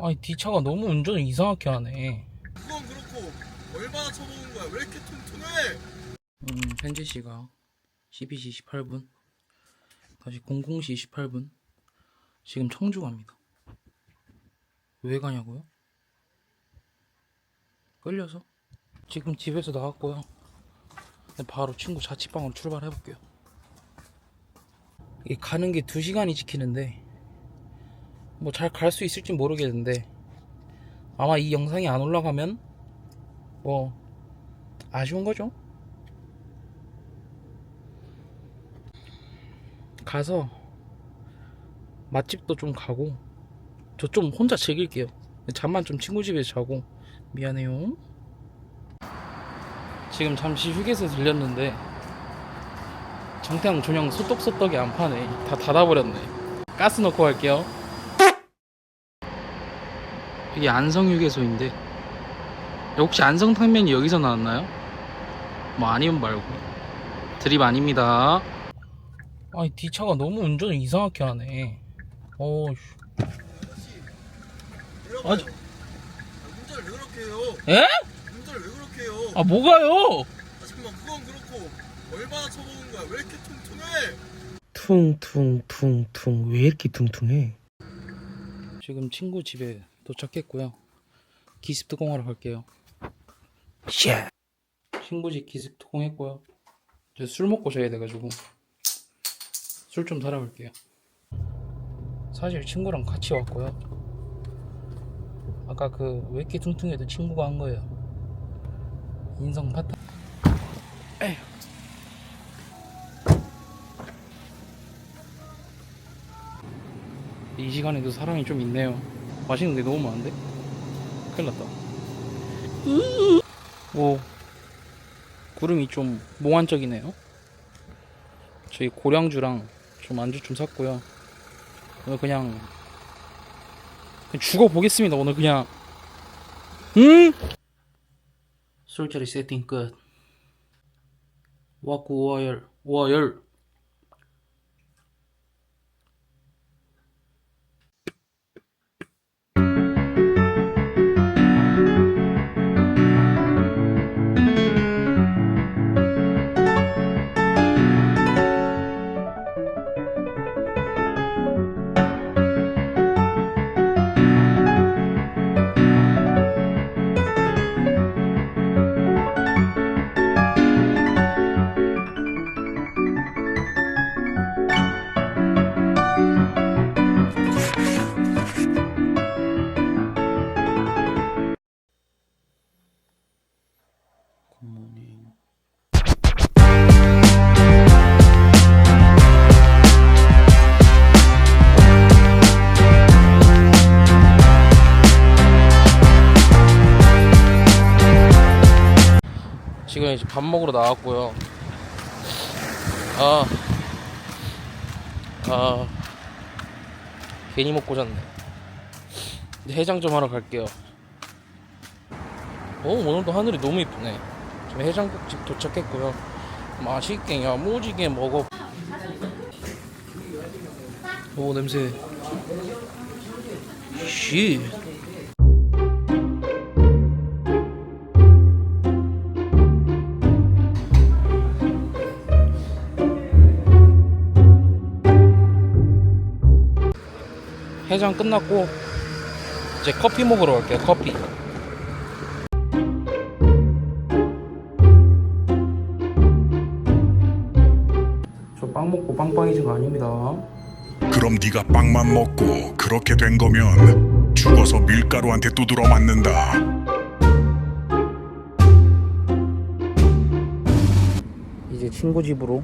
아니 뒷차가 너무 운전을 이상하게 하네. 그건 그렇고 얼마나 쳐먹은 거야? 왜 이렇게 퉁퉁해? 음, 현재 시각 12시 28분. 다시 00시 28분. 지금 청주 갑니다. 왜 가냐고요? 끌려서? 지금 집에서 나왔고요. 바로 친구 자취방으로 출발해 볼게요. 이 가는 게 2시간이 지키는데 뭐 잘 갈 수 있을지 모르겠는데 아마 이 영상이 안 올라가면 뭐 아쉬운 거죠. 가서 맛집도 좀 가고 저 좀 혼자 즐길게요. 잠만 좀 친구 집에서 자고. 미안해요. 지금 잠시 휴게소에 들렸는데 정태양 전용 소떡소떡이 안 파네. 다 닫아버렸네. 가스 넣고 갈게요 이게 안성 휴게소인데 혹시 안성탕면이 여기서 나왔나요? 뭐 아니면 말고 드립 아닙니다 아니 뒷차가 너무 운전을 이상하게 하네. 아니. 아, 운전을 왜 그렇게 해요? 에? 운전을 왜 그렇게 해요? 아 뭐가요? 아, 잠깐만 그건 그렇고 얼마나 쳐먹은 거야? 왜 이렇게 퉁퉁해? 퉁퉁퉁퉁 왜 이렇게 퉁퉁해? 지금 친구 집에 도착했고요. 기습 특공하러 갈게요. 샤. 친구 집 기습 특공했고요. 이제 술 먹고 자야 돼가지고 술 좀 사러 갈게요. 사실 친구랑 같이 왔고요. 아까 그왜 이렇게 퉁퉁해도 친구가 한 거예요. 인성 파탄. 에휴. 이 시간에도 사람이 좀 있네요. 맛있는 게 너무 많은데? 큰일 났다. 오, 구름이 좀 몽환적이네요. 저희 고량주랑 좀 안주 좀 샀고요. 오늘 그냥, 그냥 죽어보겠습니다. 오늘 그냥. 음! 술자리 세팅 끝. 와꾸 와열, 와열. 지금 이제 밥 먹으러 나왔고요. 아, 아, 괜히 먹고 잤네. 해장 좀 하러 갈게요. 오, 오늘도 하늘이 너무 이쁘네. 지금 해장국집 도착했고요. 맛있게 야 무지게 먹어. 오 냄새. 씨. 해장 끝났고 이제 커피 먹으러 갈게요. 커피. 저 빵 먹고 빵빵해진 거 아닙니다. 그럼 네가 빵만 먹고 그렇게 된 거면 죽어서 밀가루한테 두드러 맞는다. 이제 친구 집으로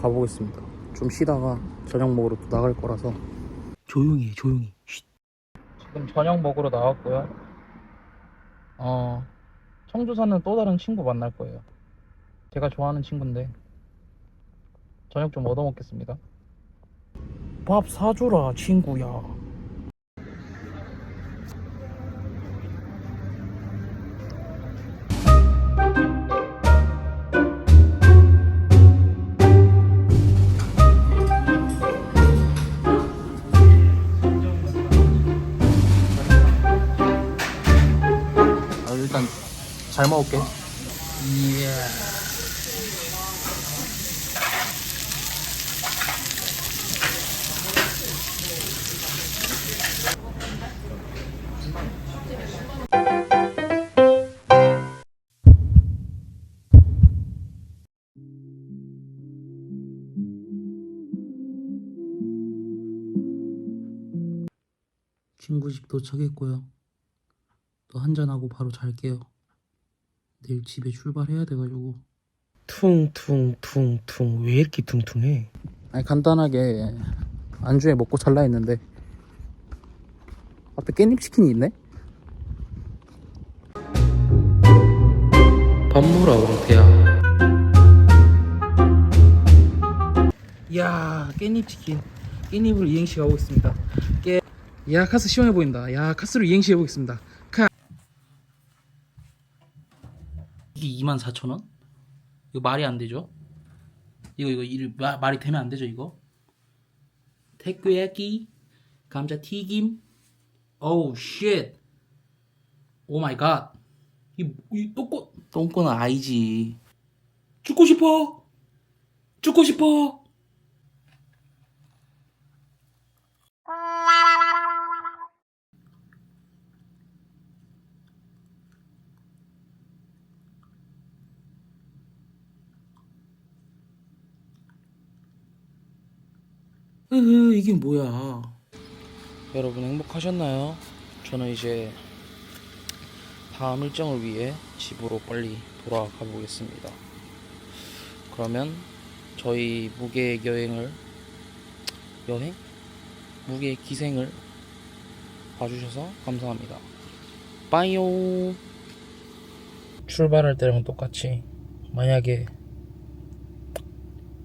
가보겠습니다. 좀 쉬다가 저녁 먹으러 또 나갈 거라서 조용히 해, 조용히. 쉿. 지금 저녁 먹으러 나왔고요. 어, 청주 사는 또 다른 친구 만날 거예요. 제가 좋아하는 친구인데 저녁 좀 얻어 먹겠습니다. 밥 사주라 친구야. 잘 먹을게. 이야. 친구 집 도착했고요. 또 한잔하고 바로 잘게요. 내일 집에 출발해야 돼가지고. 퉁퉁퉁퉁 왜 이렇게 퉁퉁해? 아니 간단하게 안주에 먹고 잘라 했는데 앞에 깻잎 치킨이 있네? 밥 먹으라 그렇대야. 야 깻잎 치킨 깻잎으로 이행시 가고 있습니다. 깨... 야 카스 시원해 보인다. 야 카스로 이행시 해보겠습니다. 이게 24,000원? 이거 말이 안 되죠? 이거 이거 이 마, 말이 되면 안 되죠 이거? 태교야끼 감자 튀김 오우 쉣 오 마이 갓. 이, 이 똥꼬 똥꼬는 아니지. 죽고 싶어. 죽고 싶어. 으 이게 뭐야? 여러분 행복하셨나요? 저는 이제 다음 일정을 위해 집으로 빨리 돌아가 보겠습니다. 그러면 저희 무계획 여행을 여행? 무계획 기생을 봐주셔서 감사합니다. 빠이요. 출발할 때랑 똑같이 만약에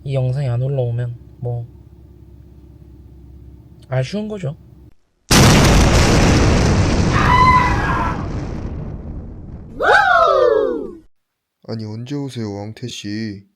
이 영상이 안 올라오면 뭐 아쉬운 거죠. 아니 언제 오세요 왕태씨